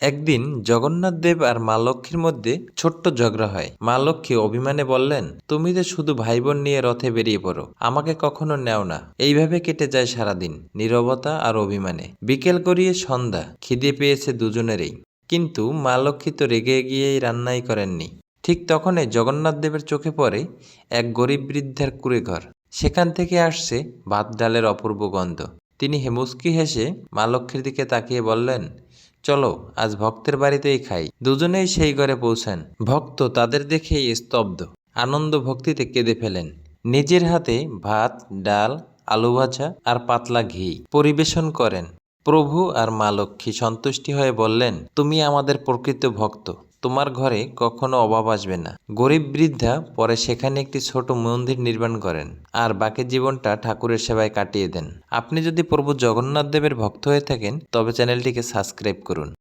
একদিন জগন্নাথ দেব আর মা লক্ষ্মীর মধ্যে ছোট্ট ঝগড়া হয়। মা লক্ষ্মী অভিমানে বললেন, তুমি তো শুধু ভাই বোন নিয়ে রথে বেরিয়ে পড়ো, আমাকে কখনো নেও না। এইভাবে কেটে যায় সারাদিন, নীরবতা আর অভিমানে। বিকেল করিয়ে সন্ধ্যা, খিদে পেয়েছে দুজনেরই। কিন্তু মা লক্ষ্মী তো রেগে গিয়েই রান্নাই করেননি। ঠিক তখনই জগন্নাথ দেবের চোখে পড়ে এক গরিব বৃদ্ধের কুড়ে ঘর সেখান থেকে আসছে ভাত ডালের অপূর্ব গন্ধ। তিনি হেমুস্কি হেসে মা লক্ষ্মীর দিকে তাকিয়ে বললেন চলো, আজ ভক্তের বাড়িতেই খাই। দুজনেই সেই ঘরে পৌঁছান। ভক্ত তাদের দেখেই স্তব্ধ। আনন্দ ভক্তিতে কেঁদে ফেলেন। নিজের হাতে ভাত, ডাল, আলু ভাজা আর পাতলা ঘি পরিবেশন করেন। প্রভু আর মা লক্ষ্মী সন্তুষ্টি হয়ে বললেন, তুমি আমাদের প্রকৃত ভক্ত। তোমার ঘরে কখনো অভাব আসবে না। গরিব বৃদ্ধা পরে সেখানে একটি ছোট মন্দির নির্মাণ করেন আর বাকি জীবনটা ঠাকুরের সেবায় কাটিয়ে দেন। আপনি যদি প্রভু জগন্নাথ দেবের ভক্ত হয়ে থাকেন, তবে চ্যানেলটিকে সাবস্ক্রাইব করুন।